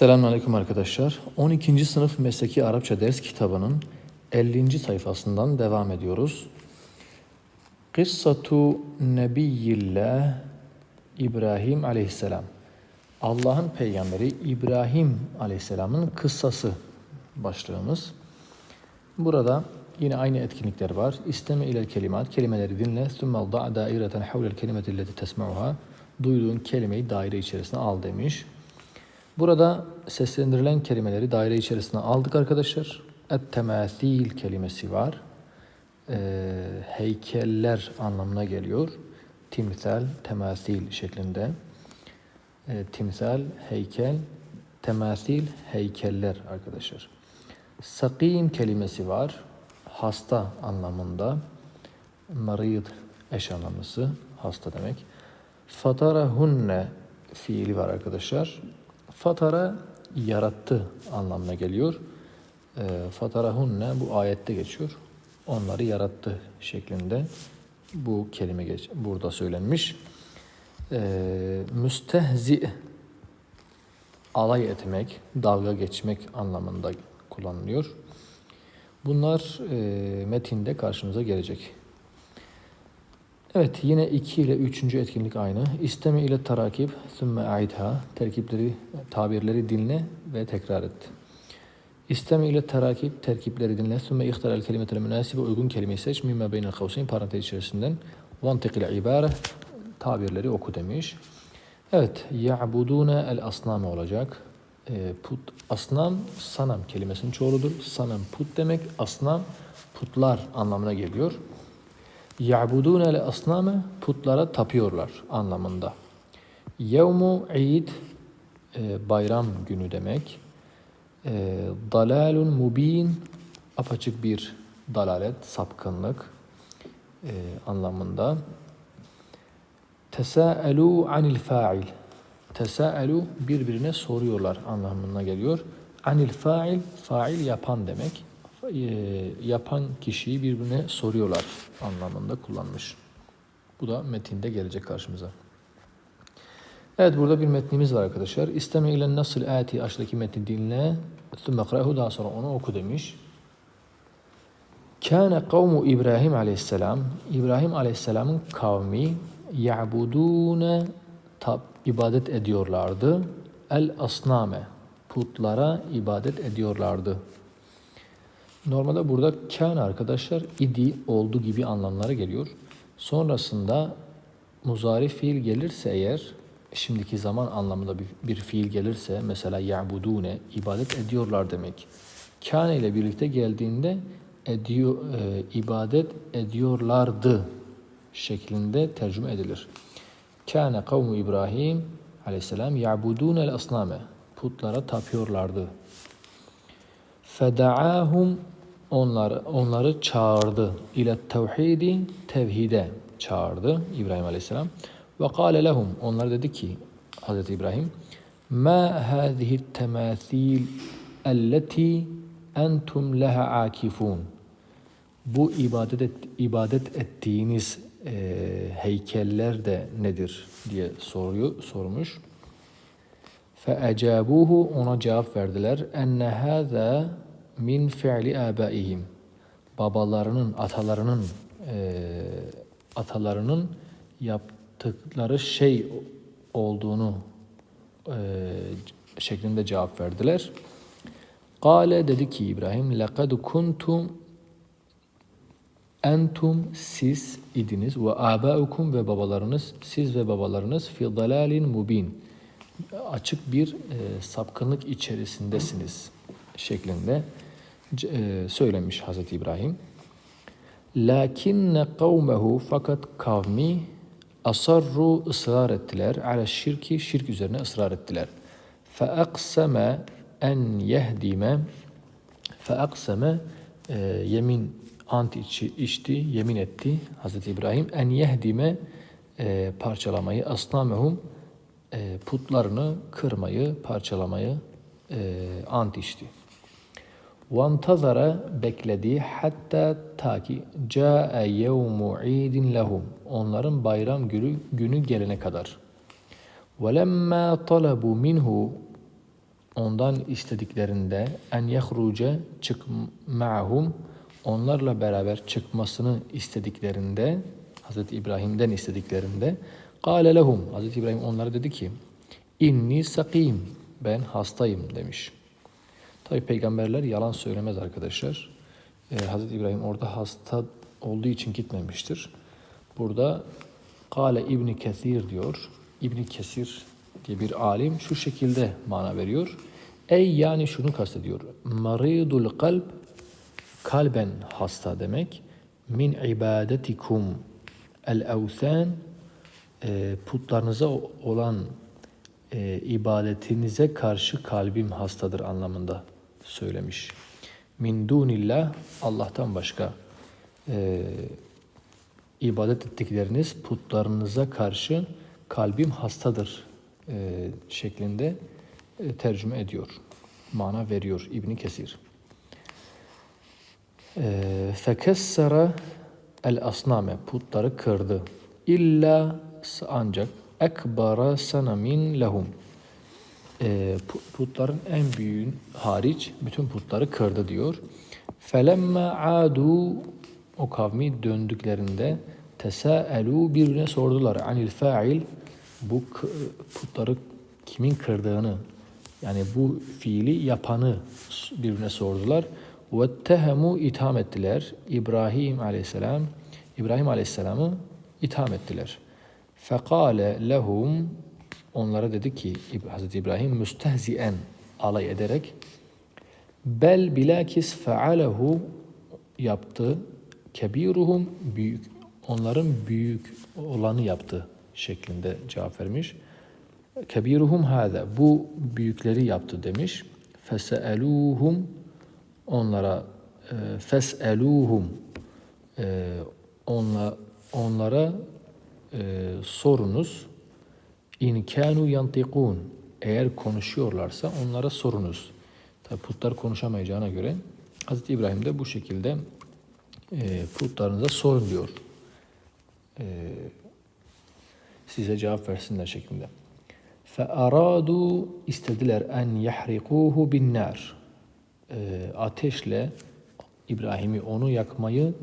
Selamünaleyküm arkadaşlar. 12. sınıf mesleki Arapça ders kitabının 50. sayfasından devam ediyoruz. Kıssatu Nebiyillah İbrahim aleyhisselam. Allah'ın peygamberi İbrahim aleyhisselamın kıssası başlığımız. Burada yine aynı etkinlikler var. İsteme ile kelimat, kelimeleri dinle. Sümme da daireten havlel kelimeti illeti tesma'uha. Duyduğun kelimeyi daire içerisine al demiş. Burada seslendirilen kelimeleri daire içerisine aldık arkadaşlar. Et-temasil kelimesi var. Ee, heykeller anlamına geliyor. Timsal, temasil şeklinde. Ee, timsal, heykel, temasil, heykeller arkadaşlar. Sakim kelimesi var. Hasta anlamında. Marid eş anlamlısı. Hasta demek. Fatarahunne fiili var arkadaşlar. Fatara yarattı anlamına geliyor. E, Fatarahunne bu ayette geçiyor. Onları yarattı şeklinde bu kelime geç, burada söylenmiş. E, müstehzi alay etmek, dalga geçmek anlamında kullanılıyor. Bunlar e, metinde karşımıza gelecek. Evet yine 2 ile 3. etkinlik aynı. İsteme ile tarakip, sümme aidha, terkipleri, tabirleri dinle ve tekrar et. İsteme ile tarakip, terkipleri dinle, sümme ihtar el kelimetel münasibe, uygun kelimeyi seç, mimme beynel kavseyn, parantez içerisinden, vantık ile ibare, tabirleri oku demiş. Evet, ya'budune el asname olacak. E, put, asnam, sanam kelimesinin çoğuludur. Sanam put demek, asnam putlar anlamına geliyor. Ya'budun el asname putlara tapıyorlar anlamında. Yevmu id e, bayram günü demek. E, dalalun mubin apaçık bir dalalet, sapkınlık e, anlamında. Tesaelu anil fa'il. Tesaelu birbirine soruyorlar anlamına geliyor. Anil fa'il, fa'il yapan demek yapan kişiyi birbirine soruyorlar anlamında kullanmış. Bu da metinde gelecek karşımıza. Evet burada bir metnimiz var arkadaşlar. İsteme ile nasıl ati aşağıdaki metni dinle. Thümme krahu daha sonra onu oku demiş. Kâne kavmu İbrahim aleyhisselam. İbrahim aleyhisselamın kavmi ya'budûne tab ibadet ediyorlardı. El asname putlara ibadet ediyorlardı. Normalde burada kan arkadaşlar idi, oldu gibi anlamlara geliyor. Sonrasında muzari fiil gelirse eğer, şimdiki zaman anlamında bir, bir fiil gelirse, mesela ya'budune, ibadet ediyorlar demek. Kâne ile birlikte geldiğinde ediyor, e, ibadet ediyorlardı şeklinde tercüme edilir. Kâne kavmu İbrahim aleyhisselam ya'budune el asname. Putlara tapıyorlardı. Fedaahum onları onları çağırdı ile tevhidi tevhide çağırdı İbrahim Aleyhisselam ve kâle lehum onlar dedi ki Hazreti İbrahim ma hâzihi temâthîl elleti entum leha akifun bu ibadet et, ibadet ettiğiniz e, heykeller de nedir diye soruyor sormuş. Feecabuhu ona cevap verdiler. Enne hâzâ min fi'li âbâihim. Babalarının, atalarının e, atalarının yaptıkları şey olduğunu e, şeklinde cevap verdiler. Kale dedi ki İbrahim lekad kuntum entum siz idiniz ve abaukum ve babalarınız siz ve babalarınız fi dalalin mubin açık bir e, sapkınlık içerisindesiniz şeklinde söylemiş Hazreti İbrahim. Lakinne kavmehu fakat kavmi asarru ısrar ettiler. Ala şirki şirk üzerine ısrar ettiler. Fe akseme en yehdime fe akseme e, yemin ant içi içti, yemin etti Hazreti İbrahim en yehdime e, parçalamayı asnamehum e, putlarını kırmayı, parçalamayı e, ant içti. وَانْتَظَرَ bekledi hatta ta ki ca'e yevmu idin lehum onların bayram günü, günü gelene kadar. وَلَمَّا طَلَبُوا minhu ondan istediklerinde en yehruce çık ma'hum onlarla beraber çıkmasını istediklerinde Hazreti İbrahim'den istediklerinde kâle lehum Hazreti İbrahim onlara dedi ki inni sakim ben hastayım demiş. Tabi peygamberler yalan söylemez arkadaşlar. Ee, Hazreti İbrahim orada hasta olduğu için gitmemiştir. Burada Kale İbni Kesir diyor. İbni Kesir diye bir alim şu şekilde mana veriyor. Ey yani şunu kastediyor. Maridul kalb kalben hasta demek. Min ibadetikum el evsen e, putlarınıza olan e, ibadetinize karşı kalbim hastadır anlamında söylemiş. Min dunillah Allah'tan başka e, ibadet ettikleriniz putlarınıza karşı kalbim hastadır e, şeklinde e, tercüme ediyor. Mana veriyor İbni Kesir. E, Fekessere el asname putları kırdı. İlla ancak ekbara sanamin lehum. E, pu- putların en büyüğün hariç bütün putları kırdı diyor. Felemme adu o kavmi döndüklerinde tesaelu birbirine sordular anil fa'il bu putları kimin kırdığını yani bu fiili yapanı birbirine sordular. Ve tehemu itham ettiler. İbrahim aleyhisselam İbrahim aleyhisselamı itham ettiler. Fekale lehum onlara dedi ki Hazreti İbrahim müstehzien alay ederek bel bilakis fealehu yaptı kebiruhum büyük onların büyük olanı yaptı şeklinde cevap vermiş. Kebiruhum hâze bu büyükleri yaptı demiş. Feseeluhum onlara e, feseluhum e, onla, onlara e, sorunuz in kanu yantikun eğer konuşuyorlarsa onlara sorunuz. Tabi putlar konuşamayacağına göre Hazreti İbrahim de bu şekilde e, putlarınıza sorun diyor. E, size cevap versinler şeklinde. فَأَرَادُوا istediler en yahrikuhu bin nar. E, ateşle İbrahim'i onu yakmayı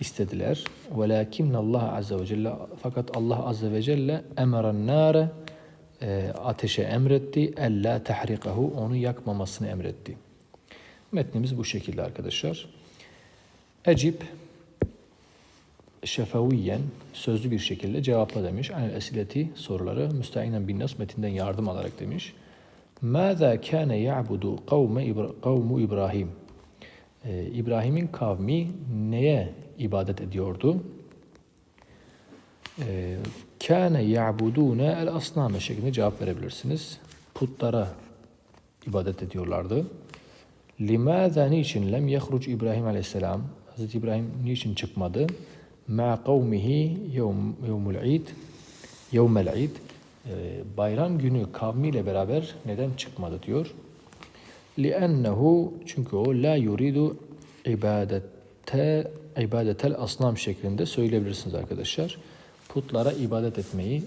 istediler. Velakin Allah azze ve celle fakat Allah azze ve celle emeren nare e, ateşe emretti. Ella tahrikahu onu yakmamasını emretti. Metnimiz bu şekilde arkadaşlar. Ecip şefaviyen sözlü bir şekilde cevapla demiş. Anel esileti soruları müsteinen bin nas metinden yardım alarak demiş. Mâzâ kâne ya'budu kavmu İbrahim. Ee, İbrahim'in kavmi neye ibadet ediyordu? Ee, Kâne ya'budûne el asnâme şeklinde cevap verebilirsiniz. Putlara ibadet ediyorlardı. Limâzâ niçin lem yehruc İbrahim aleyhisselam? Hazreti İbrahim niçin çıkmadı? Ma kavmihi yevm, yevmul id yevmel id Ee, bayram günü kavmiyle beraber neden çıkmadı diyor. لِأَنَّهُ çünkü o la yuridu ibadete ibadetel asnam şeklinde söyleyebilirsiniz arkadaşlar. Putlara ibadet etmeyi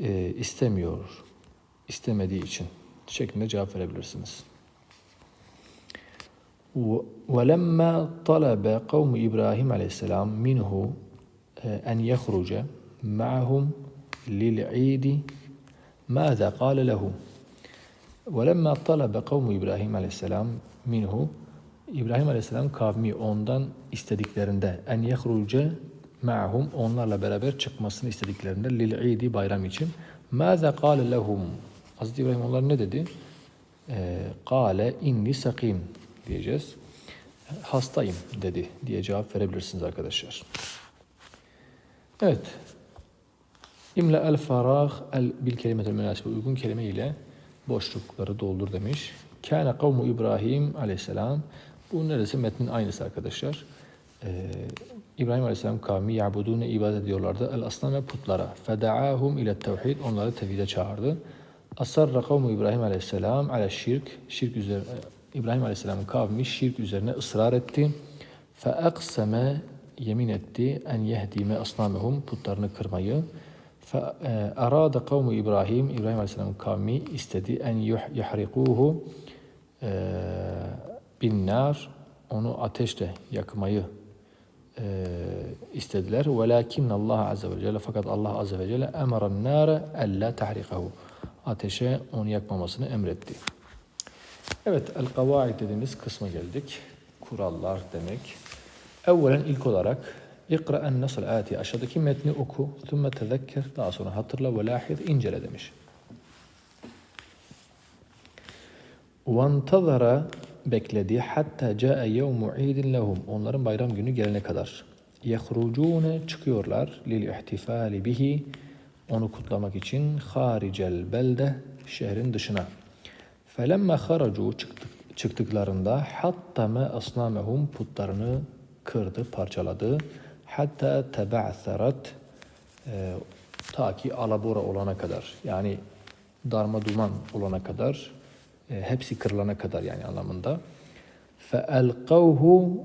e, istemiyor. istemediği için şeklinde cevap verebilirsiniz. وَلَمَّا طَلَبَ قَوْمُ إِبْرَاهِيمَ عَلَيْهِ السَّلَامُ مِنْهُ أَنْ يَخْرُجَ مَعَهُمْ لِلْعِيدِ ماذا قال له وَلَمَّا طَلَبَ قَوْمُ İbrahim aleyhisselam minhu İbrahim aleyhisselam kavmi ondan istediklerinde en yehruce ma'hum onlarla beraber çıkmasını istediklerinde lil idi bayram için maza kâle lehum Hazreti İbrahim onlar ne dedi? Ee, Kâle inni sakim diyeceğiz. Hastayım dedi diye cevap verebilirsiniz arkadaşlar. Evet. İmla el farag el bil kelimetel münasibe uygun kelime ile boşlukları doldur demiş. Kâne kavmu İbrahim aleyhisselam. Bu neresi? Metnin aynısı arkadaşlar. Ee, İbrahim Aleyhisselam kavmi yabudune ibadet ediyorlardı. El aslan ve putlara. Fedaahum ile tevhid. Onları tevhide çağırdı. Asarra kavmu İbrahim Aleyhisselam ale şirk. Şirk üzerine İbrahim Aleyhisselam'ın kavmi şirk üzerine ısrar etti. Fe akseme yemin etti en yehdime asnamehum putlarını kırmayı. Fe e, arada kavmu İbrahim İbrahim Aleyhisselam'ın kavmi istedi en yuhrikuhu e, bin nar onu ateşle yakmayı e, istediler. Velakin Allah azze ve celle fakat Allah azze ve celle emaren nare alla tahrikahu. Ateşe onu yakmamasını emretti. Evet, el kavaid dediğimiz kısma geldik. Kurallar demek. Evvelen ilk olarak İkra en nasıl ati aşağıdaki metni oku, thumme tezekker, daha sonra hatırla ve lahiz incele demiş. وَانْتَظَرَ bekledi hatta caa yevmu idin lehum onların bayram günü gelene kadar. Yehrucune çıkıyorlar lil ihtifali bihi onu kutlamak için haricel belde şehrin dışına. Felemma haracu çıktık, çıktıklarında hattame asnamehum putlarını kırdı, parçaladı. Hatta teba'serat e, ta ki alabora olana kadar yani darma duman olana kadar e, hepsi kırılana kadar yani anlamında. فَاَلْقَوْهُ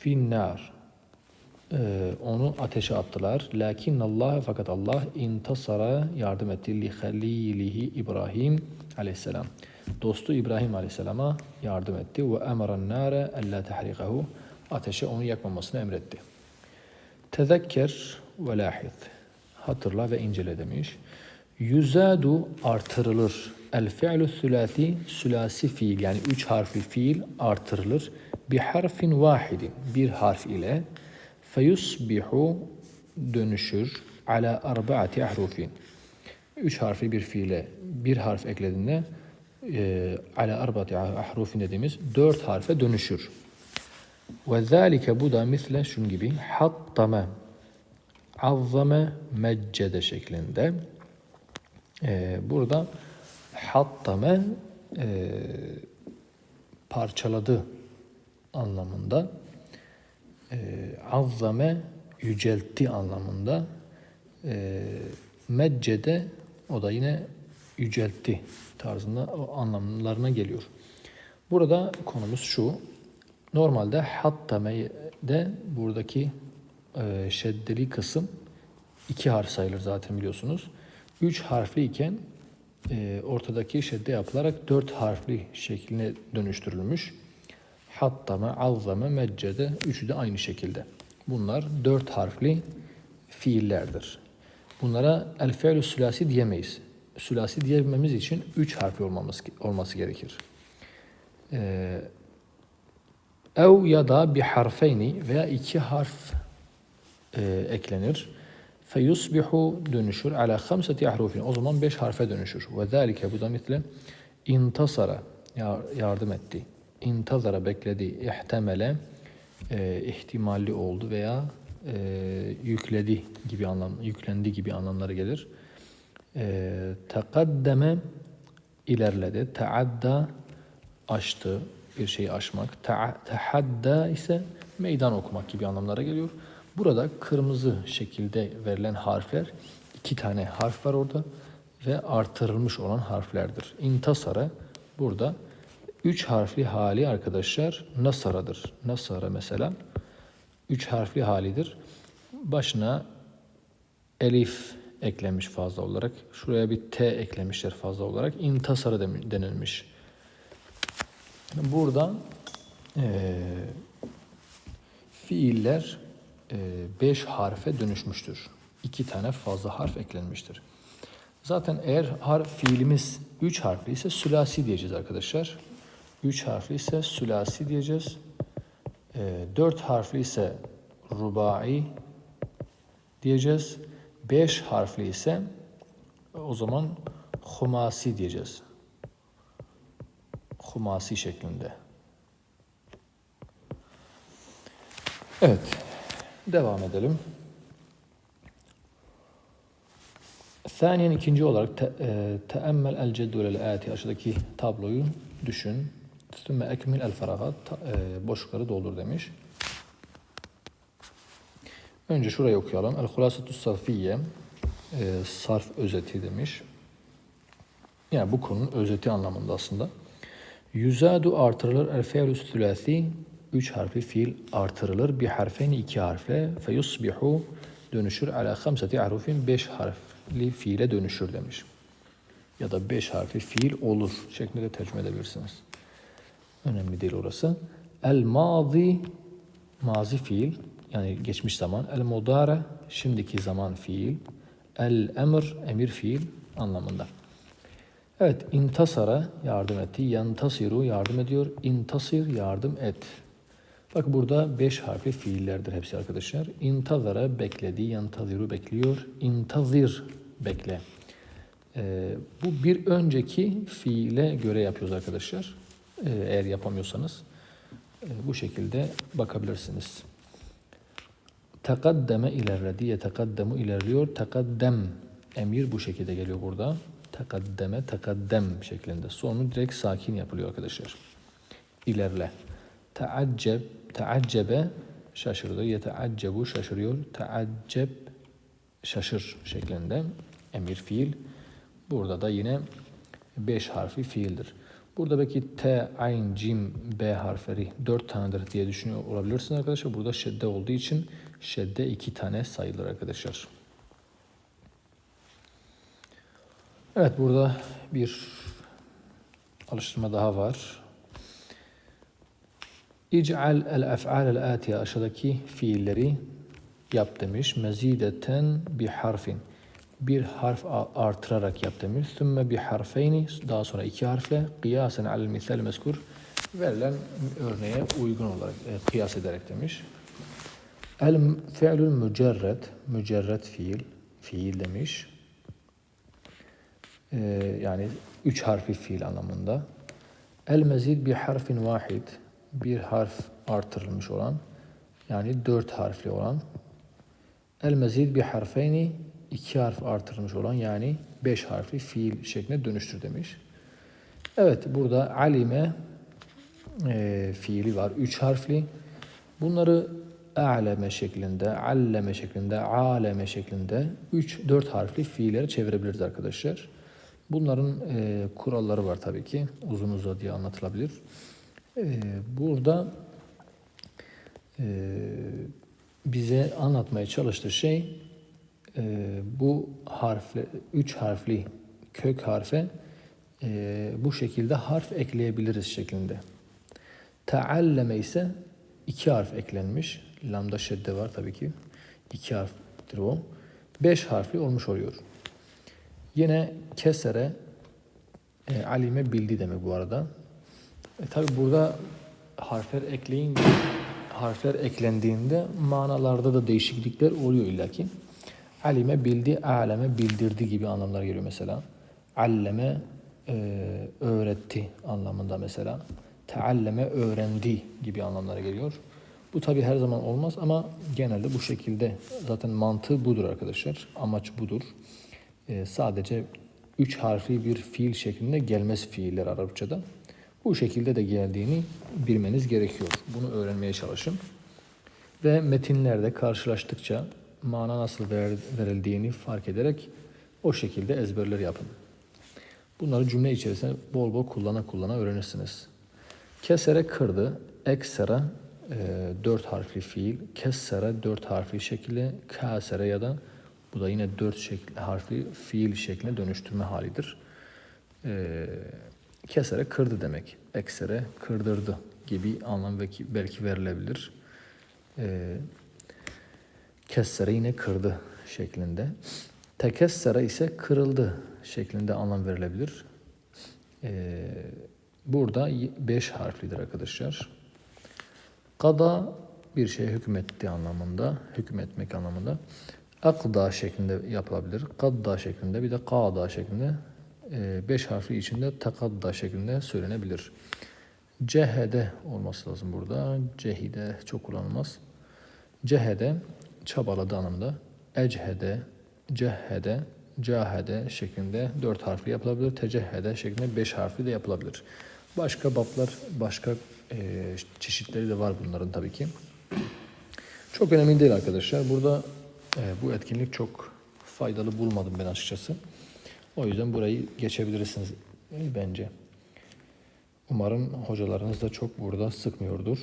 فِي النَّارِ e, onu ateşe attılar. Lakin Allah fakat Allah intasara yardım etti li halilihi İbrahim aleyhisselam. Dostu İbrahim aleyhisselama yardım etti ve emeren nare alla tahrikahu ateşe onu yakmamasını emretti. Tezekker ve lahid. Hatırla ve incele demiş. Yüzadu artırılır. El fi'lü sülasi, sülasi fiil yani üç harfli fiil artırılır. Bir harfin vahidin, bir harf ile feyusbihu dönüşür ala arbaati ahrufin. Üç harfli bir fiile bir harf eklediğinde e, ala arbaati ahrufin dediğimiz dört harfe dönüşür. Ve zâlike bu da misle şun gibi hattame azzame meccede şeklinde. Ee, burada hattame e, parçaladı anlamında. E, azzame yüceltti anlamında. E, meccede o da yine yüceltti tarzında o anlamlarına geliyor. Burada konumuz şu. Normalde hattame'de buradaki e, şeddeli kısım iki harf sayılır zaten biliyorsunuz. Üç harfli iken e, ortadaki şedde yapılarak dört harfli şekline dönüştürülmüş. Hattame, azzame, meccede üçü de aynı şekilde. Bunlar dört harfli fiillerdir. Bunlara el fiilü sülasi diyemeyiz. Sülasi diyememiz için üç harfli olmamız, olması gerekir. Ee, ev ya da bir harfeyni veya iki harf e, eklenir. Feyusbihu dönüşür ala hamseti ahrufin. O zaman beş harfe dönüşür. Ve zâlike bu da misle intasara yardım etti. İntazara bekledi. İhtemele e, ihtimalli oldu veya e, yükledi gibi anlam yüklendi gibi anlamları gelir. E, tekaddeme ilerledi. Taadda aştı. Bir şeyi aşmak. Ta, ise meydan okumak gibi anlamlara geliyor. Burada kırmızı şekilde verilen harfler iki tane harf var orada ve artırılmış olan harflerdir. İntasara burada üç harfli hali arkadaşlar nasaradır. Nasara mesela üç harfli halidir. Başına elif eklenmiş fazla olarak. Şuraya bir T eklemişler fazla olarak. İntasara denilmiş. Burada e, fiiller 5 e, harfe dönüşmüştür. 2 tane fazla harf eklenmiştir. Zaten eğer harf fiilimiz 3 harfli ise sülasi diyeceğiz arkadaşlar. 3 harfli ise sülasi diyeceğiz. 4 harfli ise rubai diyeceğiz. 5 harfli ise o zaman humasi diyeceğiz. Humasi şeklinde. Evet. Devam edelim. Saniyen ikinci olarak te, e, teemmel el ceddulel ati aşağıdaki tabloyu düşün. Sümme ekmil el feragat e, boşlukları doldur demiş. Önce şurayı okuyalım. El hulasatu sarfiye e, sarf özeti demiş. Yani bu konunun özeti anlamında aslında. Yüzadu artırılır el fe'lü üç harfli fiil artırılır. Bir harfeni iki harfle feyusbihu dönüşür ala hamseti harfin beş harf harfli fiile dönüşür demiş. Ya da beş harfli fiil olur şeklinde tercüme edebilirsiniz. Önemli değil orası. El mazi mazi fiil yani geçmiş zaman. El mudare şimdiki zaman fiil. El emr emir fiil anlamında. Evet, intasara yardım etti. Yantasiru yardım ediyor. İntasir yardım et. Bak burada beş harfli fiillerdir hepsi arkadaşlar. İntazara bekledi. Yantaziru bekliyor. İntazir bekle. Ee, bu bir önceki fiile göre yapıyoruz arkadaşlar. Ee, eğer yapamıyorsanız e, bu şekilde bakabilirsiniz. Tekaddeme ilerledi. Yetekaddemu ilerliyor. Tekaddem emir bu şekilde geliyor burada. Tekaddeme, tekaddem şeklinde. Sonu direkt sakin yapılıyor arkadaşlar. İlerle. Teacceb, teaccebe şaşırdı. Yeteaccebu şaşırıyor. Teacceb şaşır şeklinde emir fiil. Burada da yine beş harfi fiildir. Burada belki T, Ayn, Cim, B harfleri dört tanedir diye düşünüyor olabilirsiniz arkadaşlar. Burada şedde olduğu için şedde iki tane sayılır arkadaşlar. Evet burada bir alıştırma daha var. İc'al el ef'al el atiye aşağıdaki fiilleri yap demiş. Mezideten bi harfin. Bir harf artırarak yap demiş. Sümme bi harfeyni daha sonra iki harfle kıyasen alel misal meskur verilen örneğe uygun olarak e, kıyas ederek demiş. El fi'lül mücerred mücerred fiil fiil demiş. Ee, yani üç harfli fiil anlamında. El mezid bir harfin vahid bir harf artırılmış olan yani dört harfli olan. El mezid bir harfeyni iki harf artırılmış olan yani beş harfli fiil şekline dönüştür demiş. Evet burada alime e, fiili var. Üç harfli. Bunları a'leme şeklinde, alleme şeklinde, aleme şeklinde 3-4 harfli fiillere çevirebiliriz arkadaşlar. Bunların e, kuralları var tabii ki. Uzun uzadıya anlatılabilir. E, burada e, bize anlatmaya çalıştığı şey e, bu harfle, üç harfli kök harfe e, bu şekilde harf ekleyebiliriz şeklinde. Tealleme ise iki harf eklenmiş. Lambda şedde var tabii ki. İki harftir o. Beş harfli olmuş oluyor. Yine kesere e, alime bildi demek bu arada. E, tabi burada harfler ekleyince harfler eklendiğinde manalarda da değişiklikler oluyor illaki. Alime bildi, aleme bildirdi gibi anlamlar geliyor mesela. Alleme e, öğretti anlamında mesela. Tealleme öğrendi gibi anlamlara geliyor. Bu tabi her zaman olmaz ama genelde bu şekilde zaten mantığı budur arkadaşlar. Amaç budur. Ee, sadece üç harfli bir fiil şeklinde gelmez fiiller Arapçada. Bu şekilde de geldiğini bilmeniz gerekiyor. Bunu öğrenmeye çalışın. Ve metinlerde karşılaştıkça mana nasıl ver- verildiğini fark ederek o şekilde ezberler yapın. Bunları cümle içerisinde bol bol kullana kullana öğrenirsiniz. Kesere kırdı, eksere e, dört harfli fiil, kessere dört harfli şekilde, kasere ya da bu da yine dört şekli, harfli fiil şekline dönüştürme halidir. E, kesere kırdı demek, eksere kırdırdı gibi anlam belki, belki verilebilir. E, kessere yine kırdı şeklinde. Tekessere ise kırıldı şeklinde anlam verilebilir. Ee, burada beş harflidir arkadaşlar. Kada bir şeye hükmetti anlamında, hükmetmek anlamında. Akda şeklinde yapılabilir. Kadda şeklinde bir de kada şeklinde e, beş harfli içinde takadda şeklinde söylenebilir. Cehede olması lazım burada. Cehide çok kullanılmaz. Cehede çabaladı anlamında. Echede, cehede, cahede şeklinde dört harfli yapılabilir. Tecehede şeklinde beş harfli de yapılabilir. Başka bablar, başka e, çeşitleri de var bunların tabii ki. Çok önemli değil arkadaşlar. Burada e, bu etkinlik çok faydalı bulmadım ben açıkçası. O yüzden burayı geçebilirsiniz bence. Umarım hocalarınız da çok burada sıkmıyordur.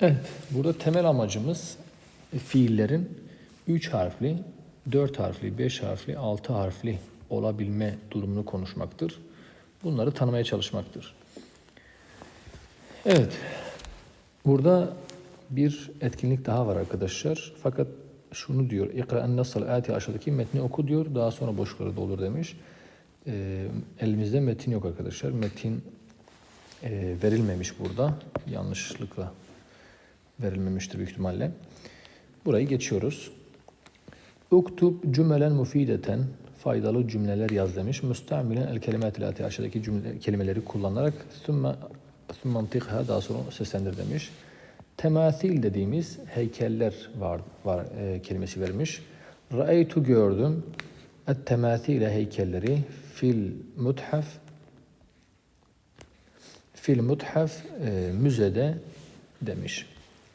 Evet, burada temel amacımız e, fiillerin üç harfli 4 harfli, 5 harfli, 6 harfli olabilme durumunu konuşmaktır. Bunları tanımaya çalışmaktır. Evet. Burada bir etkinlik daha var arkadaşlar. Fakat şunu diyor. İkra en nasıl ati aşağıdaki metni oku diyor. Daha sonra boşlukları doldur demiş. Ee, elimizde metin yok arkadaşlar. Metin e, verilmemiş burada. Yanlışlıkla verilmemiştir büyük ihtimalle. Burayı geçiyoruz. Uktub cümlelen mufideten faydalı cümleler yaz demiş. Müstamilen el kelimet ilati aşağıdaki cümle, kelimeleri kullanarak sümme mantıkha daha sonra seslendir demiş. Temasil dediğimiz heykeller var, var e, kelimesi vermiş. Ra'eytu gördüm. Et temasile heykelleri fil muthaf fil muthaf e, müzede demiş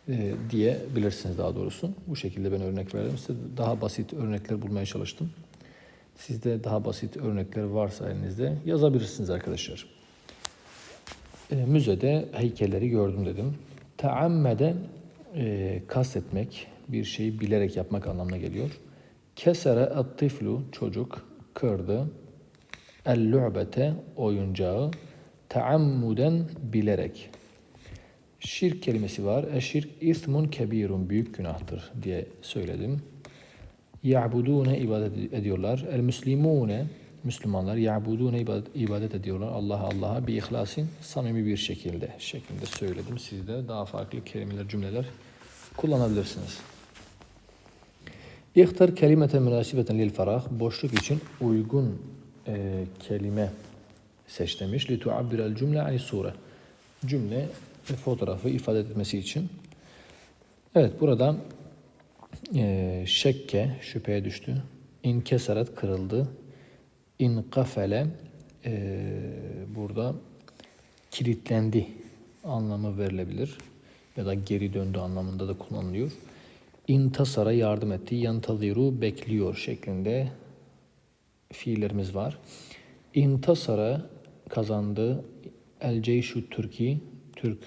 e, diyebilirsiniz daha doğrusu. Bu şekilde ben örnek verdim. Size daha basit örnekler bulmaya çalıştım. Sizde daha basit örnekler varsa elinizde yazabilirsiniz arkadaşlar. E, müzede heykelleri gördüm dedim. Taammede e, kastetmek, bir şeyi bilerek yapmak anlamına geliyor. Kesere at-tiflu çocuk kırdı. El-lu'bete oyuncağı taammuden bilerek. Şirk kelimesi var. Eşirk ismun kebirun büyük günahtır diye söyledim. Ya'budune ibadet ediyorlar. El müslimune Müslümanlar ya'budune ibadet, ediyorlar. Allah Allah'a bir ihlasin samimi bir şekilde şeklinde söyledim. Siz de daha farklı kelimeler, cümleler kullanabilirsiniz. İhtar kelimete münasibeten lil farah boşluk için uygun e, kelime seç demiş. Li tuabbirel cümle ani sure. Cümle ve fotoğrafı ifade etmesi için. Evet burada e, şekke şüpheye düştü. İnkesaret kırıldı. İnkafele e, burada kilitlendi anlamı verilebilir. Ya da geri döndü anlamında da kullanılıyor. İntasara yardım etti. Yantaziru bekliyor şeklinde fiillerimiz var. İntasara kazandı. El Ceyşu Türki Türk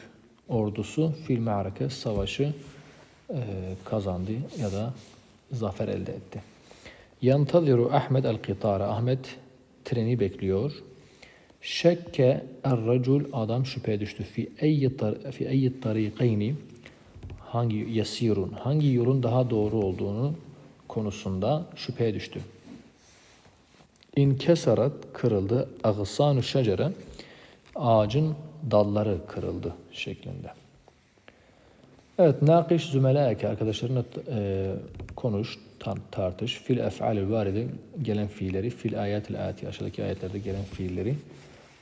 ordusu fil ma'rake savaşı e, kazandı ya da zafer elde etti. Yantaziru Ahmet el Kitara. Ahmet treni bekliyor. Şekke er racul adam şüpheye düştü. Fi eyyi tar fi eyyi tarikayni hangi yasirun hangi yolun daha doğru olduğunu konusunda şüpheye düştü. İnkesarat kırıldı. Ağsanu şecere ağacın dalları kırıldı şeklinde. Evet, nakiş zümelaeke arkadaşlarına e, konuş, tartış. Fil ef'alil varide gelen fiilleri, fil ayatil ati aşağıdaki ayetlerde gelen fiilleri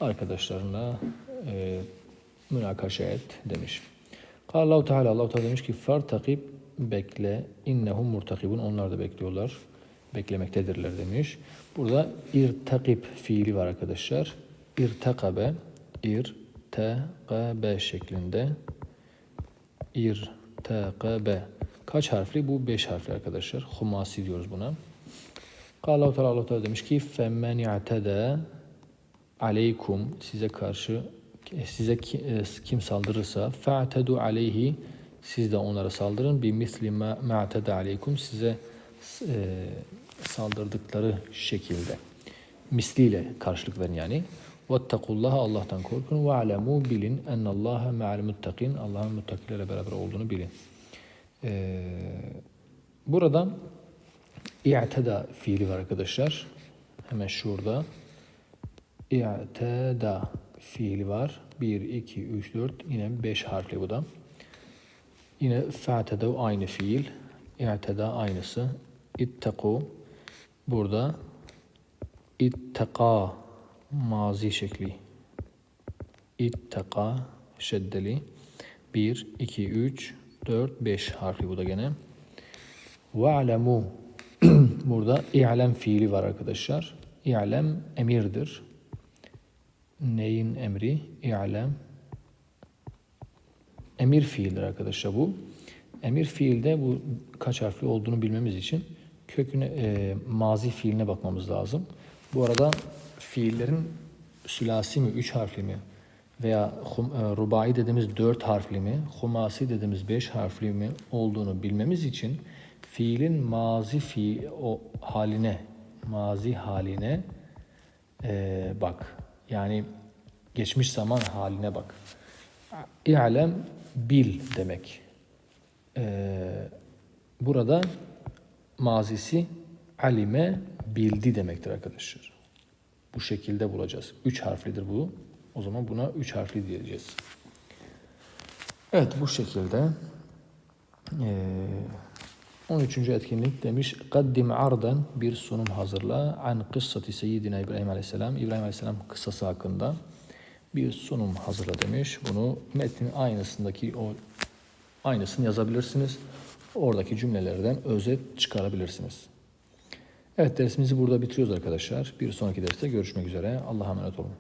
arkadaşlarına e, münakaşa et demiş. Allah Teala Allah Teala demiş ki far takip bekle innehum murtakibun onlar da bekliyorlar. Beklemektedirler demiş. Burada irtakip fiili var arkadaşlar. İrtakabe irtakabe şeklinde irtakabe kaç harfli? Bu beş harfli arkadaşlar. Humasi diyoruz buna. Allah Teala Allah Teala demiş ki femmen ya'tede aleykum size karşı size kim saldırırsa fa'tedu aleyhi siz de onlara saldırın bi misli ma ma'tede aleykum size e, saldırdıkları şekilde misliyle karşılık verin yani. Vettekullaha Allah'tan korkun ve alemu bilin ennallaha ma'al muttakin Allah'ın muttakilerle beraber olduğunu bilin. Ee, burada i'teda fiili var arkadaşlar. Hemen şurada. i'teda fiili var. 1, 2, 3, 4 yine 5 harfli bu da. Yine fa'teda aynı fiil. i'teda aynısı. İtteku burada itteka mazi şekli. İtteka şeddeli. 1, 2, 3, 4, 5 harfi bu da gene. Ve'lemu burada i'lem fiili var arkadaşlar. İ'lem emirdir. Neyin emri? İ'lem emir fiildir arkadaşlar bu. Emir fiilde bu kaç harfli olduğunu bilmemiz için köküne e, mazi fiiline bakmamız lazım. Bu arada fiillerin sülasi mi, üç harfli mi veya e, rubai dediğimiz dört harfli mi, humasi dediğimiz beş harfli mi olduğunu bilmemiz için fiilin mazi fi o haline, mazi haline eee, bak. Yani geçmiş zaman haline bak. İ'lem bil demek. Eee, burada mazisi alime bildi demektir arkadaşlar. Bu şekilde bulacağız. Üç harflidir bu. O zaman buna üç harfli diyeceğiz. Evet bu şekilde. Ee, 13. etkinlik demiş. Kaddim ardan bir sunum hazırla. An kıssati seyyidina İbrahim Aleyhisselam. İbrahim Aleyhisselam kıssası hakkında bir sunum hazırla demiş. Bunu metnin aynısındaki o aynısını yazabilirsiniz. Oradaki cümlelerden özet çıkarabilirsiniz. Evet dersimizi burada bitiriyoruz arkadaşlar. Bir sonraki derste görüşmek üzere. Allah'a emanet olun.